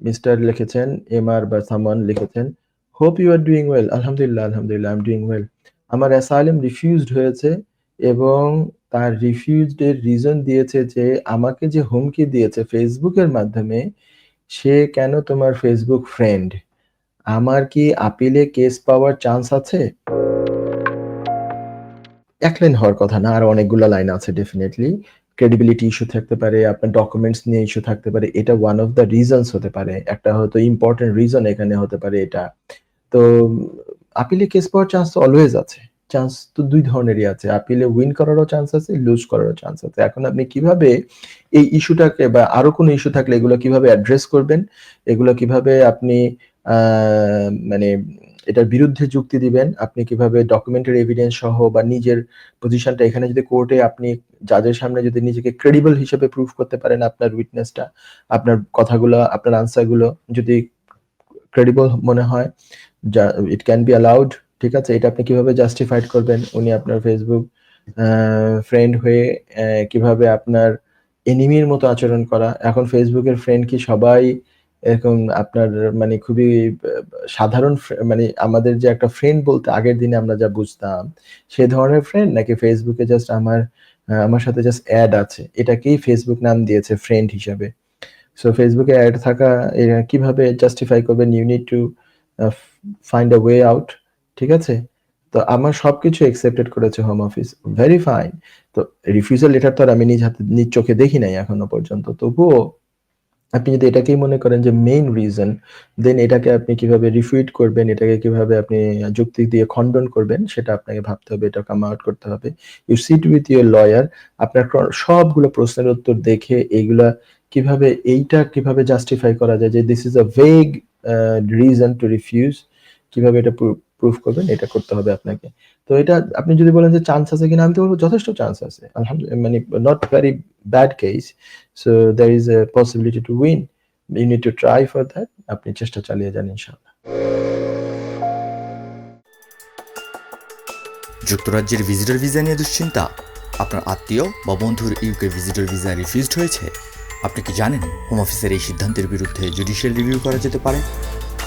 Mister লিখেছেন MR বা সামান লিখেছেন hope you are doing well আলহামদুলিল্লাহ আলহামদুলিল্লাহ আই এম ডুইং ওয়েল আমার অ্যাসাইলাম রিফিউজড হয়েছে এবং তার রিফিউজড এর রিজন দিয়েছে যে আমাকে যে হুমকি দিয়েছে ফেসবুকের মাধ্যমে, সে কেন তোমার ফেসবুক ফ্রেন্ড আমার কি আপিলে কেস পাওয়ার চান্স আছে? এক লাইন হওয়ার কথা না, আর অনেকগুলো লাইন আছে ডেফিনেটলি ক্রেডিবিলিটি ইস্যু থাকতে পারে, আপনার ডকুমেন্টস নিয়ে ইস্যু থাকতে পারে, এটা ওয়ান অফ দ্য রিজনস হতে পারে। একটা হয়তো ইম্পর্টেন্ট রিজন এখানে হতে পারে এটা। তো আপিলে কেস পাওয়ার চান্স তো অলওয়েজ আছে। চান্স তো দুই ধরনেরই আছে। আপিলে উইন করারও চান্স আছে লুজ করারও চান্স আছে। এখন আপনি কীভাবে এই ইস্যুটাকে বা আরও কোনো ইস্যু থাকলে এগুলো কীভাবে অ্যাড্রেস করবেন? এগুলো কীভাবে আপনি মানে এটার বিরুদ্ধে যুক্তি দিবেন। আপনি কীভাবে ডকুমেন্টারি এভিডেন্স সহ বা নিজের পজিশনটা এখানে যদি কোর্টে আপনি জাজের সামনে যদি নিজেকে ক্রেডিবল হিসেবে প্রুফ করতে পারেন আপনার উইটনেসটা আপনার কথাগুলো, আপনার আনসারগুলো যদি ক্রেডিবল মনে হয় ইট ক্যান বি অ্যালাউড ঠিক আছে? এটা আপনি কীভাবে জাস্টিফাইড করবেন? উনি আপনার ফেসবুক ফ্রেন্ড হয়ে কীভাবে আপনার এনিমির মতো আচরণ করা? এখন ফেসবুকের ফ্রেন্ড কি সবাই এরকম আপনার মানে খুবই সাধারণ মানে আমাদের যে একটা ফ্রেন্ড বলতে আগের দিনে আমরা যা বুঝতাম, সে ধরনের ফ্রেন্ড নাকি ফেসবুকে জাস্ট আমার আমার সাথে জাস্ট অ্যাড আছে। এটাকেই ফেসবুক নাম দিয়েছে ফ্রেন্ড হিসাবে। সো ফেসবুকে অ্যাড থাকা কীভাবে জাস্টিফাই করবেন you need to find a way out ঠিক আছে? তো আমার সবকিছু একসেপ্টেড করেছে হোম অফিস ভেরি ফাইন তো রিফিউজাল লেটার তো আর আমি নিজ হাতে, নিজ চোখে দেখি নাই এখনও পর্যন্ত। তবুও আপনি যদি এটাকেই মনে করেন যে মেইন রিজন দেন এটাকে আপনি কীভাবে রিফিউট করবেন, এটাকে কীভাবে আপনি যুক্তি দিয়ে খণ্ডন করবেন, সেটা আপনাকে ভাবতে হবে, এটা কাম আউট করতে হবে। You sit with your lawyer আপনার সবগুলো প্রশ্নের উত্তর দেখে এইগুলা কীভাবে, এইটা কীভাবে জাস্টিফাই করা যায় যে this is a vague reason to refuse কীভাবে এটা প্রুফ করবেন, এটা করতে হবে আপনাকে। তো এটা আপনি যদি বলেন যে চান্স আছে কিনা, আমি তো বলব যথেষ্ট চান্স আছে। আলহামদুলিল্লাহ মানে not very bad case so there is a possibility to win you need to try for that আপনি চেষ্টা চালিয়ে যান ইনশাআল্লাহ। যুক্তরাজ্যের ভিজিটর ভিসা নিয়ে দুশ্চিন্তা? আপনার আত্মীয় বা বন্ধুর ইউকে ভিজিটর ভিসা রিফিউজড হয়েছে? আপনি কি জানেন হোম অফিসের এই সিদ্ধান্তের বিরুদ্ধে জুডিশিয়াল রিভিউ করা যেতে পারে?